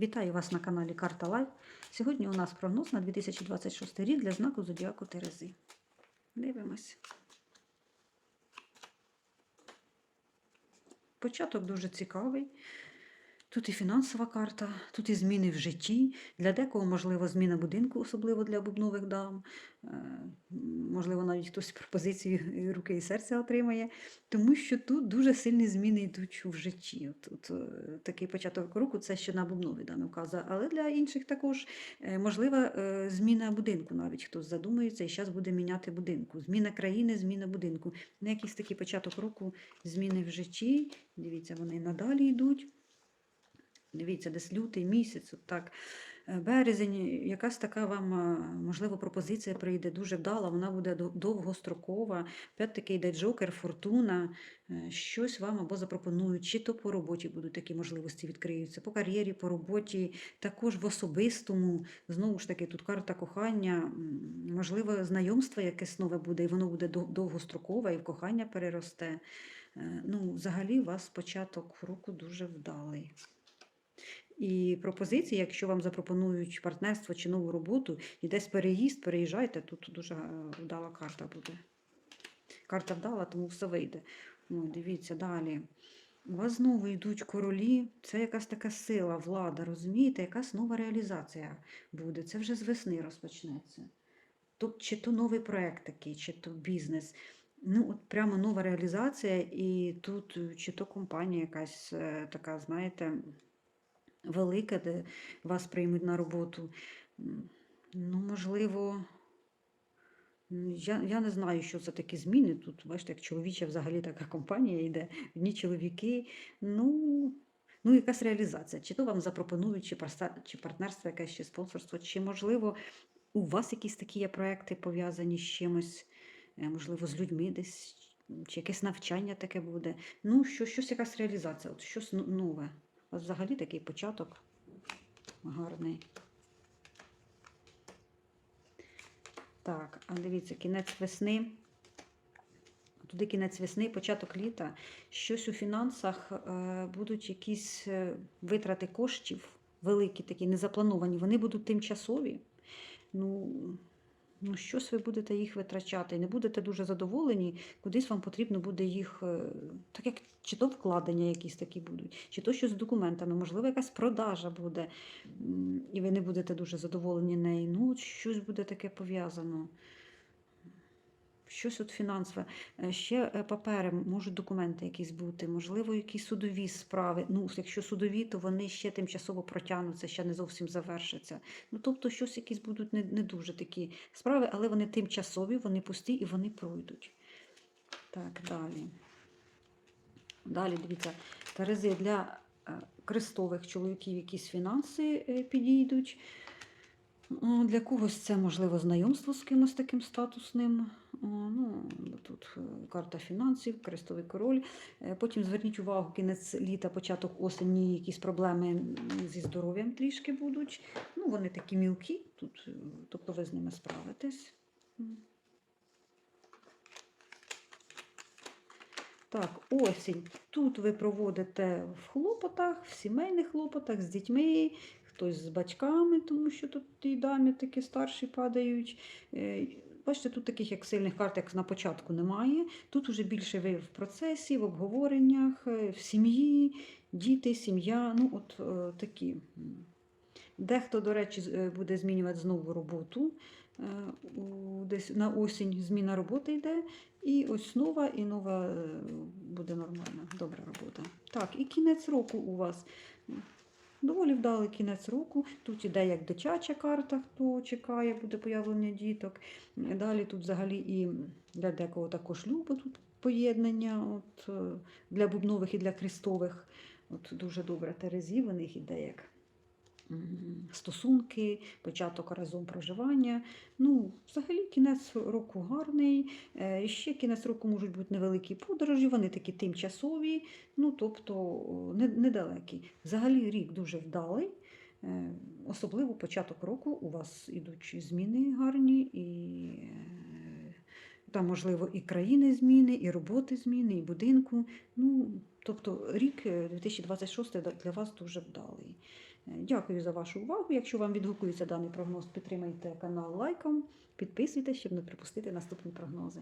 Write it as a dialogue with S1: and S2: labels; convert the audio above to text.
S1: Вітаю вас на каналі Карта Лайв. Сьогодні у нас прогноз на 2026 рік для знаку Зодіаку Терези. Дивимось. Початок дуже цікавий. Тут і фінансова карта, тут і зміни в житті. Для декого, можливо, зміна будинку, особливо для бубнових дам. Е, Можливо, навіть хтось пропозицію руки і серця отримає, тому що тут дуже сильні зміни йдуть в житті. От, от, е, такий початок року це ще на бубнові дами вказує. Але для інших також е, можлива зміна будинку, навіть хтось задумується і зараз буде міняти будинку. Зміна країни, зміна будинку. На якийсь такий початок року зміни в житті. Дивіться, вони надалі йдуть. Дивіться, десь лютий місяць, от так. Е, Березень, якась така вам, е, можливо, пропозиція прийде дуже вдала, вона буде довгострокова. Опять-таки йде джокер, фортуна, е, щось вам або запропонують, чи то по роботі будуть такі можливості відкриються, по кар'єрі, по роботі, також в особистому. Знову ж таки, тут карта кохання, можливо, знайомство якесь нове буде, і воно буде довгострокове, і в кохання переросте. Ну, взагалі, у вас початок року дуже вдалий. І пропозиції, якщо вам запропонують партнерство чи нову роботу, і десь переїзд, переїжджайте, тут дуже е, вдала карта буде. Карта вдала, тому все вийде. Ой, дивіться далі. У вас знову йдуть королі, це якась така сила, влада, розумієте, якась нова реалізація буде. Це вже з весни розпочнеться. Тобто, чи то новий проект такий, чи то бізнес. Ну, от прямо нова реалізація, і тут е, чи то компанія якась е, така, знаєте, велика, де вас приймуть на роботу. Ну, можливо, я, я не знаю, що це такі зміни. Тут, бачите, як чоловіча взагалі така компанія йде, одні чоловіки. Ну, ну якась реалізація. Чи то вам запропонують, чи, чи партнерство, якесь, чи спонсорство, чи, можливо, у вас якісь такі є проекти пов'язані з чимось, е, можливо, з людьми десь, чи якесь навчання таке буде. Ну, що, щось якась реалізація, от щось нове. Взагалі такий початок гарний. Так, а дивіться, кінець весни. Туди кінець весни, початок літа. Щось у фінансах е, будуть якісь е, витрати коштів, великі такі, незаплановані. Вони будуть тимчасові. Ну, ну, щось ви будете їх витрачати. Не будете дуже задоволені, кудись вам потрібно буде їх, е, так як чи то вкладення якісь такі будуть, чи то щось з документами, можливо, якась продажа буде, і ви не будете дуже задоволені нею. Ну, щось буде таке пов'язано. Щось от фінансове. Е, Ще е, папери, можуть документи якісь бути, можливо, якісь судові справи. Ну, якщо судові, то вони ще тимчасово протягнуться, ще не зовсім завершаться. Ну, тобто, щось якісь будуть не, не дуже такі справи, але вони тимчасові, вони пусті і вони пройдуть. Так, далі. Далі, дивіться, Терези для е, крестових чоловіків якісь фінанси підійдуть. Для когось це можливо знайомство з кимось таким статусним. О, Ну, тут е, карта фінансів, крестовий король. Е, Потім зверніть увагу, кінець літа, початок осені, якісь проблеми зі здоров'ям трішки будуть. Ну, вони такі мілкі, тут, е, тобто ви з ними справитесь. Так, осінь. Тут ви проводите в хлопотах, в сімейних хлопотах з дітьми, хтось з батьками, тому що тут і дамі такі старші падають. Бачите, тут таких як сильних карт, як на початку, немає. Тут уже більше ви в процесі, в обговореннях, е, в сім'ї, діти, сім'я. Ну, от е, такі. Дехто, до речі, е, буде змінювати знову роботу. Е, у- Десь на осінь зміна роботи йде, і ось нова, і нова е, буде нормальна, добра робота. Так, і кінець року у вас. Доволі вдалий кінець року. Тут іде як дитяча карта, хто чекає, буде появлення діток. Далі тут взагалі і для декого також любо тут поєднання от, е, для бубнових і для крестових. От дуже добре Терезі, в них іде як стосунки, початок разом проживання. Ну, взагалі, кінець року гарний. Е, Ще кінець року можуть бути невеликі подорожі, вони такі тимчасові, ну тобто недалекі. Взагалі рік дуже вдалий. Е, Особливо початок року у вас ідуть зміни гарні, і е, там, можливо, і країни зміни, і роботи зміни, і будинку. Ну, тобто рік е, 2026 для вас дуже вдалий. Е, Дякую за вашу увагу. Якщо вам відгукується даний прогноз, підтримайте канал лайком, підписуйтесь, щоб не пропустити наступні прогнози.